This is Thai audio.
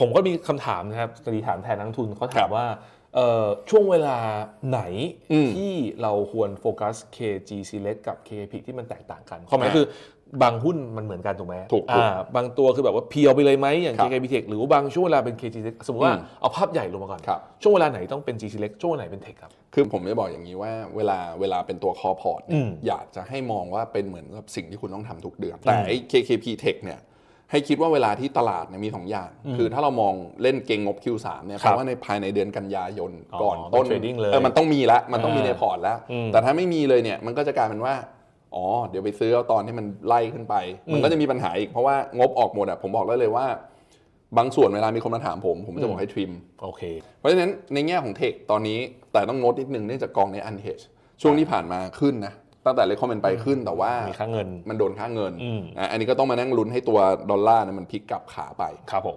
ผมก็มีคำถามนะครับสตีถามแทนนักลงทุนเขาครัถามบว่าเอ่อช่วงเวลาไหนอืมที่เราควรโฟกัส KG Select กับ KP ที่มันแตกต่างกันความหมายอ่าคือบางหุ้นมันเหมือนกันถูกไหมถูกถูกอ่าบางตัวคือแบบว่าเพียวไปเลยไหมอย่างครับ KKP Tech หรือว่าบางช่วงเวลาเป็น KG Select สมมติว่าอืมเอาภาพใหญ่ลงมาก่อนครับช่วงเวลาไหนต้องเป็น G Select ช่วงเวลาไหนเป็น Tech ครับ คือผมจะบอกอย่างนี้ว่าเวลาเวลาเป็นตัวคอพอร์ตอืมอยากจะให้มองว่าเป็นเหมือนกับสิ่งที่คุณต้องทำทุกเดือน แต่ไอ้ KKP Tech เนี่ย ให้คิดว่าเวลาที่ตลาดเนี่ยมีสองอย่าง คือถ้าเรามองเล่นเก่งงบ Q3 เนี่ยคแปรับลว่าในภายในเดือนกันยายนอ๋อก่อนเป็นต้น trading เลยเออมันต้องมีแล้วมันต้องมีอ่าในพอร์ตแล้วอืมแต่ถ้าไม่มีเลยเนี่ยมันก็จะกลายเป็นว่าอ๋อเดี๋ยวไปซื้อเอาตอนที่มันไล่ขึ้นไป มันก็จะมีปัญหาอีกเพราะว่างบออกหมดอะผมบอกได้เลยว่า บางส่วนเวลามีคนมาถามผม ผมจะบอกให้ทริมโอเคเพราะฉะนั้นในแง่ของเทคตอนนี้แต่ต้องโน้ตนิดนึงเนื่องจากกองในอันเฮชช่วงที่ผ่านมาขึ้นนะ ตั้งแต่เลคคอมเมนต์ไปขึ้นแต่ว่ามีค่าเงินมันโดนค่าเงินอืมอะอันนี้ก็ต้องมานั่งลุ้นให้ตัวดอลลาร์เนี่ยมันพลิกกลับขาไปครับผม